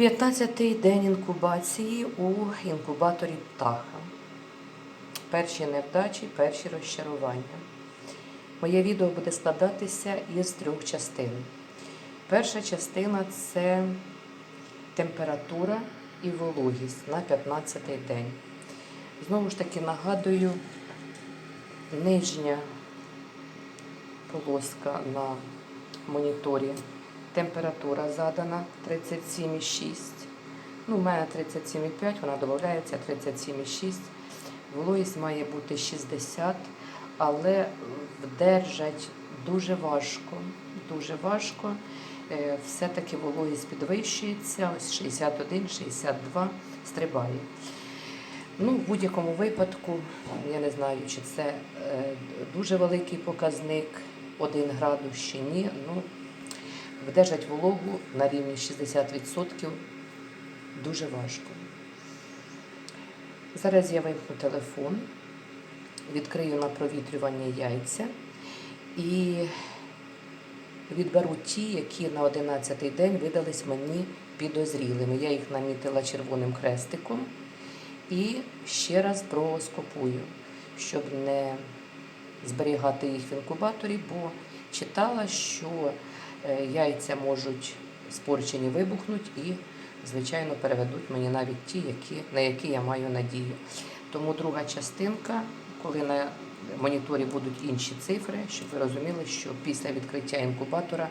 15-й день інкубації у інкубаторі птаха. Перші невдачі, перші розчарування. Моє відео буде складатися із трьох частин. Перша частина це температура і вологість на 15-й день. Знову ж таки нагадую, нижня полоска на моніторі. Температура задана 37,6. Ну, у мене 37,5, вона додається 37,6. Вологість має бути 60, але вдержать дуже важко. Дуже важко. Е, Все-таки вологість підвищується, ось 61, 62 стрибає. Ну, в будь-якому випадку, я не знаю, чи це е, дуже великий показник, 1 градус чи ні. Ну, вдержать вологу на рівні 60% дуже важко. Зараз я вимкну телефон, відкрию на провітрювання яйця і відберу ті, які на 11-й день видались мені підозрілими. Я їх намітила червоним хрестиком і ще раз прооскопую, щоб не зберігати їх в інкубаторі, бо читала, що яйця можуть спорчені вибухнуть і, звичайно, переведуть мені навіть ті, які, на які я маю надію. Тому друга частинка, коли на моніторі будуть інші цифри, щоб ви розуміли, що після відкриття інкубатора,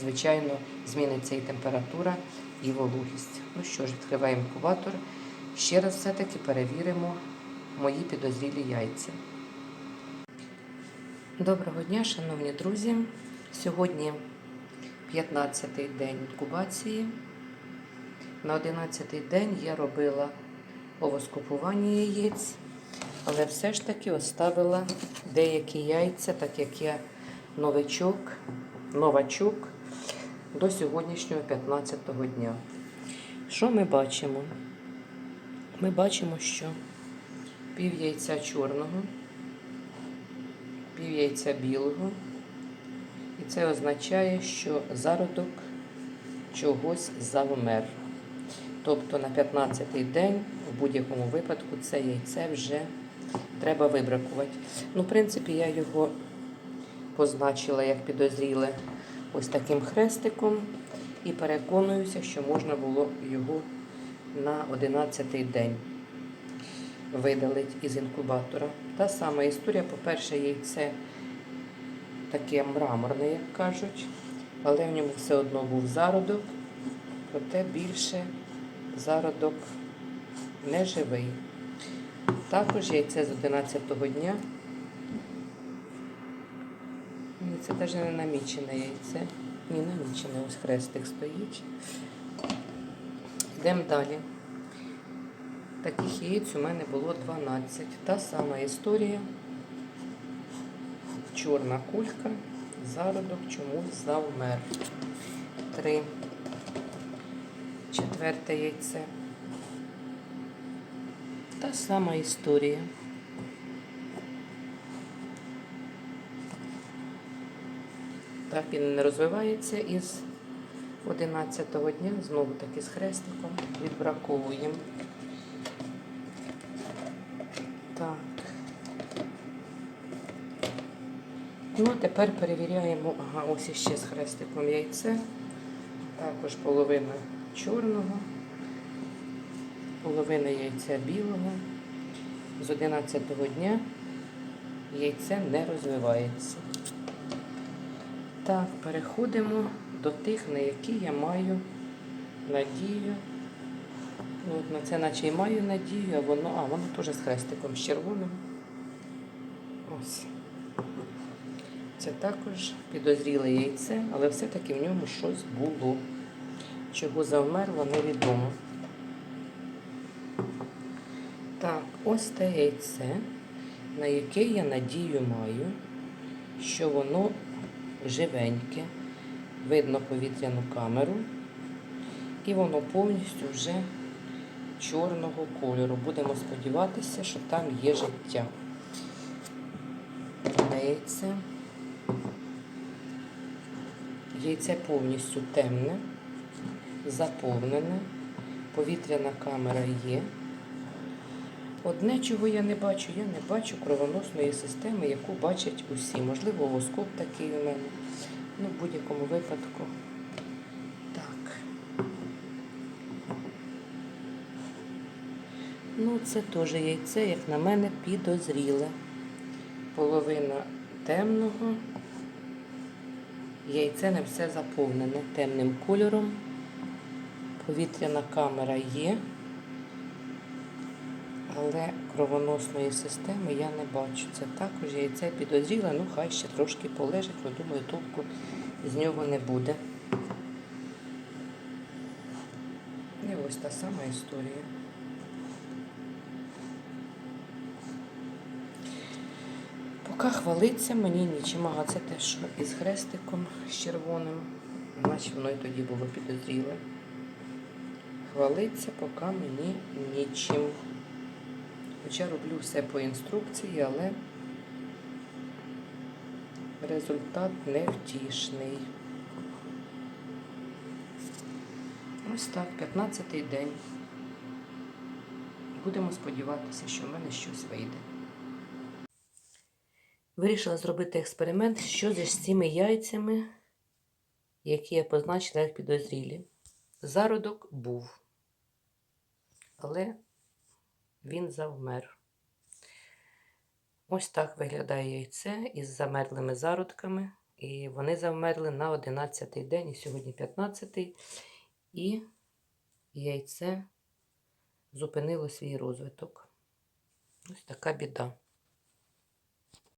звичайно, зміниться і температура, і вологість. Ну що ж, відкриваємо інкубатор. Ще раз все-таки перевіримо мої підозрілі яйця. Доброго дня, шановні друзі. Сьогодні 15-й день інкубації. На 11-й день я робила овоскопування яєць, але все ж таки оставила деякі яйця, так як я новичок, новачок до сьогоднішнього 15-го дня. Що ми бачимо? Ми бачимо, що пів яйця чорного, пів яйця білого. Це означає, що зародок чогось завмер. Тобто на 15-й день, в будь-якому випадку, це яйце вже треба вибракувати. Ну, в принципі, я його позначила як підозріле ось таким хрестиком і переконуюся, що можна було його на 11-й день видалить із інкубатора. Та сама історія, по-перше, яйце таке мраморне, як кажуть, але в ньому все одно був зародок, проте більше зародок не живий. Також яйце з 11-го дня. Це навіть не намічене яйце. Ні, намічене, ось хрестик стоїть. Йдемо далі. Таких яєць у мене було 12. Та сама історія. Чорна кулька, зародок чомусь завмер. Три. Четверте яйце. Та сама історія. Так він не розвивається із 11-го дня, знову таки з хрестиком відбраковуємо. Так. Ну, а тепер перевіряємо, ага, ось іще з хрестиком яйце. Також половина чорного, половина яйця білого. З 11-го дня яйце не розвивається. Так, переходимо до тих, на які я маю надію. Ну, от на це наче й маю надію, а воно, а воно теж з хрестиком з червоним. Ось. Це також підозріле яйце, але все-таки в ньому щось було. Чого завмерло, невідомо. Так, ось те яйце, на яке я надію маю, що воно живеньке, видно повітряну камеру, і воно повністю вже чорного кольору. Будемо сподіватися, що там є життя. Яйце. Яйце повністю темне, заповнене. Повітряна камера є. Одне, чого я не бачу, я не бачу кровоносної системи, яку бачать усі. Можливо, воскоп такий у мене. Ну, в будь-якому випадку. Так. Ну, це теж яйце, як на мене, підозріле. Половина темного. Яйце не все заповнене темним кольором. Повітряна камера є, але кровоносної системи я не бачу. Це також яйце підозріле, ну хай ще трошки полежить, але думаю, толку з нього не буде. І ось та сама історія. Поки хвалиться, мені нічим. Ага, це те, що із хрестиком з червоним, наче воно і тоді було підозріле. Хвалиться поки мені нічим. Хоча роблю все по інструкції, але результат невтішний. Ось так, 15-й день. Будемо сподіватися, що в мене щось вийде. Вирішила зробити експеримент, що зі з цими яйцями, які я позначила як підозрілі. Зародок був, але він завмер. Ось так виглядає яйце із замерлими зародками. І вони завмерли на 11-й день, і сьогодні 15-й. І яйце зупинило свій розвиток. Ось така біда.